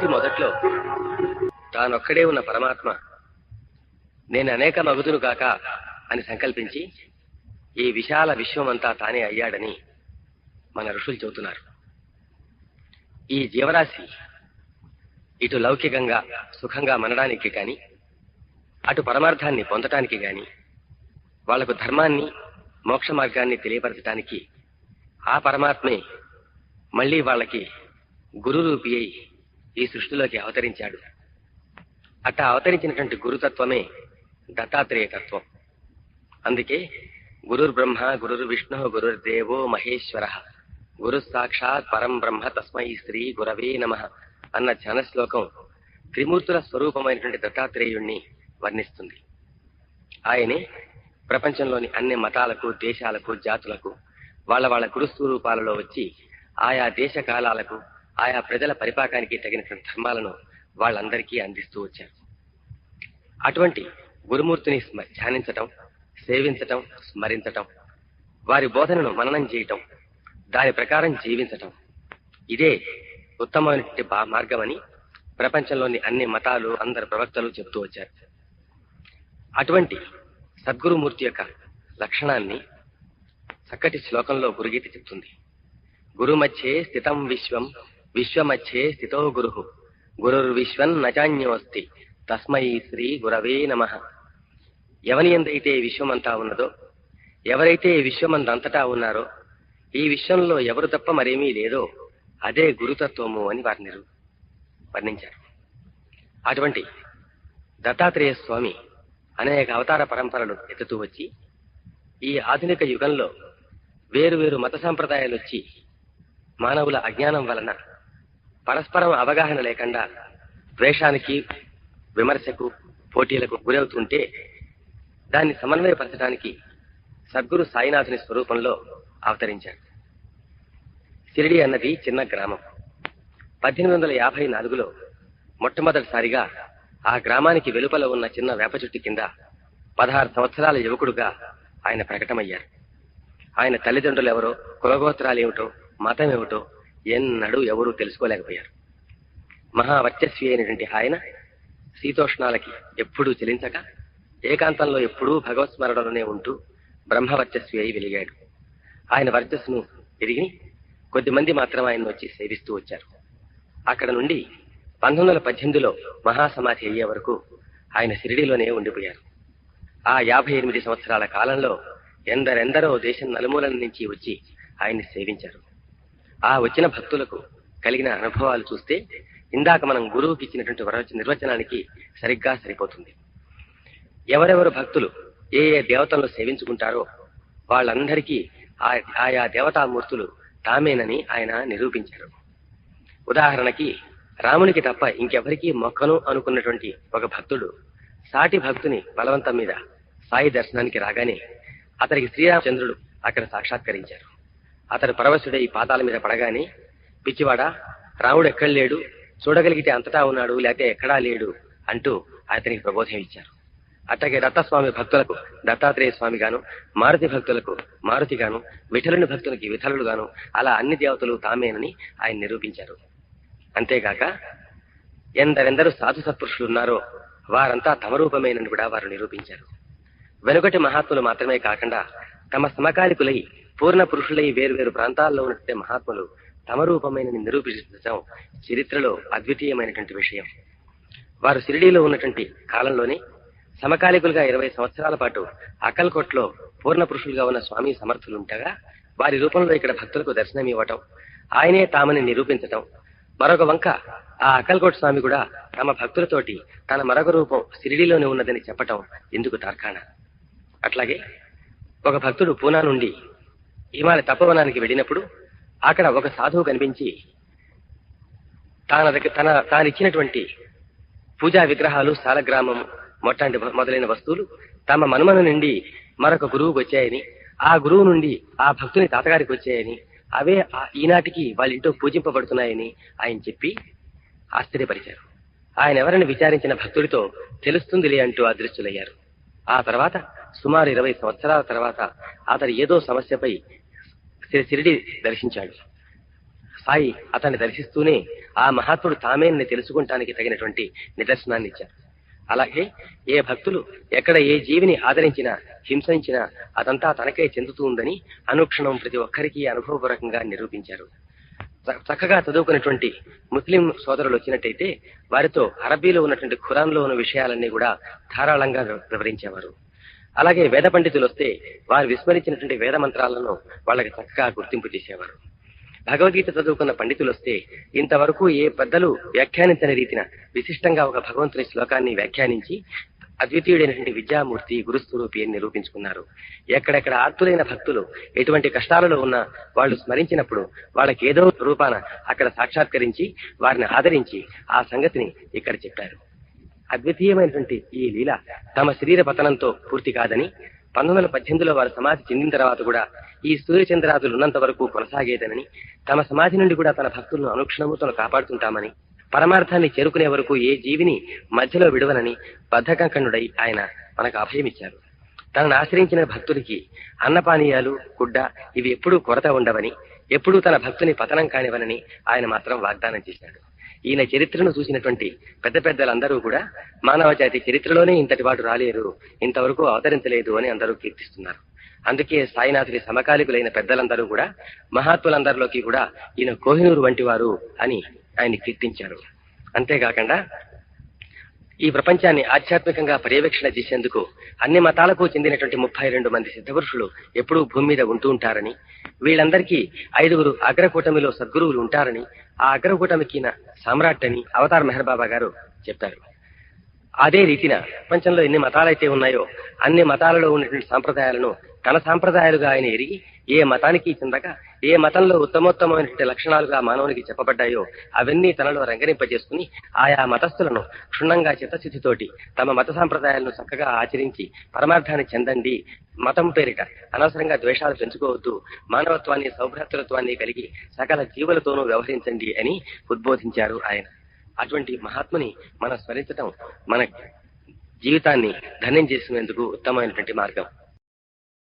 సృష్టి మొదట్లో తానొక్కడే ఉన్న పరమాత్మ నేను అనేక మగుదును కాక అని సంకల్పించి ఈ విశాల విశ్వమంతా తానే అయ్యాడని మన ఋషులు చెబుతున్నారు. ఈ జీవరాశి ఇటు లౌకికంగా సుఖంగా మనడానికి కాని అటు పరమార్థాన్ని పొందటానికి కాని వాళ్ళకు ధర్మాన్ని మోక్ష మార్గాన్ని తెలియపరచడానికి ఆ పరమాత్మే మళ్ళీ వాళ్ళకి గురు రూపి అయి ఈ సృష్టిలోకి అవతరించాడు. అట్ట అవతరించినటువంటి గురుతత్వమే దత్తాత్రేయ తత్వం అందుకే గురుర్ బ్రహ్మ గురుర్ విష్ణు గురుర్దేవో మహేశ్వర గురు సాక్షాత్ పరం బ్రహ్మ తస్మై శ్రీ గురవే నమ అన్న ధ్యాన శ్లోకం త్రిమూర్తుల స్వరూపమైనటువంటి దత్తాత్రేయుణ్ణి వర్ణిస్తుంది. ఆయనే ప్రపంచంలోని అన్ని మతాలకు దేశాలకు జాతులకు వాళ్ళ వాళ్ళ గురుస్వరూపాలలో వచ్చి ఆయా దేశ కాలాలకు ఆయా ప్రజల పరిపాకానికి తగిన ధర్మాలను వాళ్ళందరికీ అందిస్తూ వచ్చారు. అటువంటి గురుమూర్తిని ధ్యానించటం సేవించటం స్మరించటం వారి బోధనను మననం చేయటం దాని ప్రకారం జీవించటం ఇదే ఉత్తమమైనటువంటి మార్గమని ప్రపంచంలోని అన్ని మతాలు అందరి ప్రవక్తలు చెబుతూ వచ్చారు. అటువంటి సద్గురుమూర్తి యొక్క లక్షణాన్ని చక్కటి శ్లోకంలో గురుగీత చెప్తుంది. గురు మధ్యే స్థితం విశ్వం విశ్వమధ్యే స్థితో గురు. గురుర్విశ్వన్ నచాన్యోస్తి తస్మై శ్రీ గురవే నమ. ఎవని ఎందైతే విశ్వమంతా ఉన్నదో ఎవరైతే విశ్వమందంతటా ఉన్నారో ఈ విశ్వంలో ఎవరు తప్ప మరేమీ లేదో అదే గురుతత్వము అని వారిని వర్ణించారు. అటువంటి దత్తాత్రేయ స్వామి అనేక అవతార పరంపరలు ఎత్తుతూ వచ్చి ఈ ఆధునిక యుగంలో వేరు వేరు మత సంప్రదాయాలు వచ్చి మానవుల అజ్ఞానం వలన పరస్పరం అవగాహన లేకుండా ద్వేషానికి విమర్శకు పోటీలకు గురవుతుంటే దాన్ని సమన్వయపరచడానికి సద్గురు సాయినాథుని స్వరూపంలో అవతరించాడు. సిరిడి అన్నది చిన్న గ్రామం. పద్దెనిమిది వందల యాభై నాలుగులో మొట్టమొదటిసారిగా ఆ గ్రామానికి వెలుపల ఉన్న చిన్న వేప చెట్టు కింద పదహారు సంవత్సరాల యువకుడుగా ఆయన ప్రకటమయ్యారు. ఆయన తల్లిదండ్రులు ఎవరో కులగోత్రాలు ఏమిటో మతం ఏమిటో ఎన్నడూ ఎవరూ తెలుసుకోలేకపోయారు. మహావర్చస్వి అయినటువంటి ఆయన శీతోష్ణాలకి ఎప్పుడూ చెలించక ఏకాంతంలో ఎప్పుడూ భగవత్స్మరణలోనే ఉంటూ బ్రహ్మవర్చస్వి అయి వెలిగాడు. ఆయన వర్చస్సును ఎరిగి కొద్దిమంది మాత్రం ఆయన వచ్చి సేవిస్తూ వచ్చారు. అక్కడ నుండి పంతొమ్మిది వందల పద్దెనిమిదిలో మహాసమాధి అయ్యే వరకు ఆయన షిరిడీలోనే ఉండిపోయారు. ఆ యాభై ఎనిమిది సంవత్సరాల కాలంలో ఎందరెందరో దేశం నలుమూలల నుంచి వచ్చి ఆయన్ని సేవించారు. ఆ వచ్చిన భక్తులకు కలిగిన అనుభవాలు చూస్తే ఇందాక మనం గురువుకి ఇచ్చినటువంటి వరవచ నిర్వచనానికి సరిగ్గా సరిపోతుంది. ఎవరెవరు భక్తులు ఏ ఏ దేవతలను సేవించుకుంటారో వాళ్ళందరికీ ఆయా దేవతామూర్తులు తామేనని ఆయన నిరూపించారు. ఉదాహరణకి రామునికి తప్ప ఇంకెవరికీ మొక్కను అనుకున్నటువంటి ఒక భక్తుడు సాటి భక్తుని బలవంతం మీద సాయి దర్శనానికి రాగానే అతనికి శ్రీరామచంద్రుడు అక్కడ సాక్షాత్కరించారు. అతడు పరవశుడై పాతాల మీద పడగానే పిచ్చివాడా రాముడు ఎక్కడ లేడు? చూడగలిగితే అంతటా ఉన్నాడు లేకపోతే ఎక్కడా లేడు అంటూ అతనికి ప్రబోధం ఇచ్చారు. అట్లాగే దత్తస్వామి భక్తులకు దత్తాత్రేయ స్వామి గాను మారుతి భక్తులకు మారుతి గాను విఠలుని భక్తులకి విఠలుడు గాను అలా అన్ని దేవతలు తామేనని ఆయన నిరూపించారు. అంతేగాక ఎందరెందరూ సాధు సత్పురుషులు ఉన్నారో వారంతా తమ రూపమేనని కూడా వారు నిరూపించారు. వెనుకటి మహాత్ములు మాత్రమే కాకుండా తమ సమకాలికులై పూర్ణ పురుషులై వేర్వేరు ప్రాంతాల్లో ఉన్నటువంటి మహాత్ములు తమ రూపమైన నిరూపించడం చరిత్రలో అద్వితీయమైనటువంటి విషయం. వారు షిరిడీలో ఉన్నటువంటి కాలంలోనే సమకాలికులుగా ఇరవై సంవత్సరాల పాటు అకల్కోట్లో పూర్ణ పురుషులుగా ఉన్న స్వామి సమర్థులు ఉండగా వారి రూపంలో ఇక్కడ భక్తులకు దర్శనం ఇవ్వటం ఆయనే తామని నిరూపించటం. మరొక వంక ఆ అకల్కోట్ స్వామి కూడా తమ భక్తులతోటి తన మరొక రూపం షిరిడీలోనే ఉన్నదని చెప్పటం ఎందుకు తార్కాణ? అట్లాగే ఒక భక్తుడు పూనా నుండి హిమాలయ తపవనానికి వెళ్ళినప్పుడు అక్కడ ఒక సాధువు కనిపించి తన దగ్గర తన తానిచ్చినటువంటి పూజా విగ్రహాలు సాలగ్రామం మొట్టాంటి మొదలైన వస్తువులు తమ మనుమను నుండి మరొక గురువుకు వచ్చాయని ఆ గురువు నుండి ఆ భక్తుని తాతగారికి వచ్చాయని అవే ఈనాటికి వాళ్ళ ఇంట్లో పూజింపబడుతున్నాయని ఆయన చెప్పి ఆశ్చర్యపరిచారు. ఆయన ఎవరిని విచారించిన భక్తుడితో తెలుస్తుందిలే అంటూ అదృష్టులయ్యారు ఆ తర్వాత సుమారు ఇరవై సంవత్సరాల తర్వాత అతడు ఏదో సమస్యపై శ్రీ- దర్శించాడు. సాయి అతన్ని దర్శిస్తూనే ఆ మహాత్ముడు తామేనని తెలుసుకుంటానికి తగినటువంటి నిదర్శనాన్ని ఇచ్చారు అలాగే ఏ భక్తులు ఎక్కడ ఏ జీవిని ఆదరించినా హింసించినా అదంతా తనకే చెందుతుందని అనుక్షణం ప్రతి ఒక్కరికి అనుభవపూర్వకంగా నిరూపించారు. చ- చక్కగా చదువుకున్నటువంటి ముస్లిం సోదరులు వచ్చినట్టయితే వారితో అరబీలో ఉన్నటువంటి ఖురాన్లో ఉన్న విషయాలన్నీ కూడా ధారాళంగా వివరించేవారు. అలాగే వేద పండితులు వస్తే వారు విస్మరించినటువంటి వేద మంత్రాలను వాళ్ళకి చక్కగా గుర్తింపు చేసేవారు. భగవద్గీత చదువుకున్న పండితులు వస్తే ఇంతవరకు ఏ పెద్దలు వ్యాఖ్యానించని రీతిన విశిష్టంగా ఒక భగవంతుని శ్లోకాన్ని వ్యాఖ్యానించి అద్వితీయుడైనటువంటి విద్యామూర్తి గురుస్వరూపి అని నిరూపించుకున్నారు. ఎక్కడెక్కడ ఆర్తులైన భక్తులు ఎటువంటి కష్టాలలో ఉన్నా వాళ్ళు స్మరించినప్పుడు వాళ్ళకి ఏదో రూపాన అక్కడ సాక్షాత్కరించి వారిని ఆదరించి ఆ సంగతిని ఇక్కడ చెప్పారు. అద్వితీయమైనటువంటి ఈ లీల తమ శరీర పతనంతో పూర్తి కాదని పంతొమ్మిది వందల పద్దెనిమిదిలో వారు సమాధి చెందిన తర్వాత కూడా ఈ సూర్యచంద్రాదులు ఉన్నంత వరకు కొనసాగేదనని తమ సమాధి నుండి కూడా తన భక్తులను అనుక్షణము తను కాపాడుతుంటామని పరమార్థాన్ని చేరుకునే వరకు ఏ జీవిని మధ్యలో విడవనని బద్ధకంకణుడై ఆయన మనకు అభయమిచ్చారు. తనను ఆశ్రయించిన భక్తుడికి అన్నపానీయాలు గుడ్డ ఇవి ఎప్పుడూ కొరత ఉండవని ఎప్పుడూ తన భక్తుని పతనం కానివనని ఆయన మాత్రం వాగ్దానం చేశాడు. ఈయన చరిత్రను చూసినటువంటి పెద్ద పెద్దలందరూ కూడా మానవ జాతి చరిత్రలోనే ఇంతటి వాడు రాలేరు ఇంతవరకు అవతరించలేదు అని అందరూ కీర్తిస్తున్నారు. అందుకే సాయినాథుడి సమకాలికులైన పెద్దలందరూ కూడా మహాత్ములందరిలోకి కూడా ఈయన కోహినూరు వంటి వారు అని ఆయన కీర్తించారు. అంతేకాకుండా ఈ ప్రపంచాన్ని ఆధ్యాత్మికంగా పర్యవేక్షణ చేసేందుకు అన్ని మతాలకు చెందినటువంటి ముప్పై రెండు మంది సిద్ధపురుషులు ఎప్పుడూ భూమి మీద ఉంటూ ఉంటారని వీళ్ళందరికీ ఐదుగురు అగ్రకూటమిలో సద్గురువులు ఉంటారని ఆ అగ్రకూటమికి సామ్రాట్ అని అవతార్ మెహర్ బాబా గారు చెప్పారు అదే రీతిన ప్రపంచంలో ఎన్ని మతాలైతే ఉన్నాయో అన్ని మతాలలో ఉన్నటువంటి సాంప్రదాయాలను తన సాంప్రదాయాలుగా ఆయన ఎరిగి ఏ మతానికి చెందక ఏ మతంలో ఉత్తమోత్తమైనటువంటి లక్షణాలుగా మానవునికి చెప్పబడ్డాయో అవన్నీ తనలో రంగరింపజేసుకుని ఆయా మతస్థులను క్షుణ్ణంగా చిత్తశుద్ధితోటి తమ మత సాంప్రదాయాలను చక్కగా ఆచరించి పరమార్థాన్ని చెందండి మతం పేరిట. అనవసరంగా ద్వేషాలు పెంచుకోవద్దు. మానవత్వాన్ని సౌభ్రాతృత్వాన్ని కలిగి సకల జీవులతోనూ వ్యవహరించండి అని ఉద్బోధించారు ఆయన. అటువంటి మహాత్ముని మనం స్మరించడం మన జీవితాన్ని ధన్యం చేసుకునేందుకు ఉత్తమమైనటువంటి మార్గం.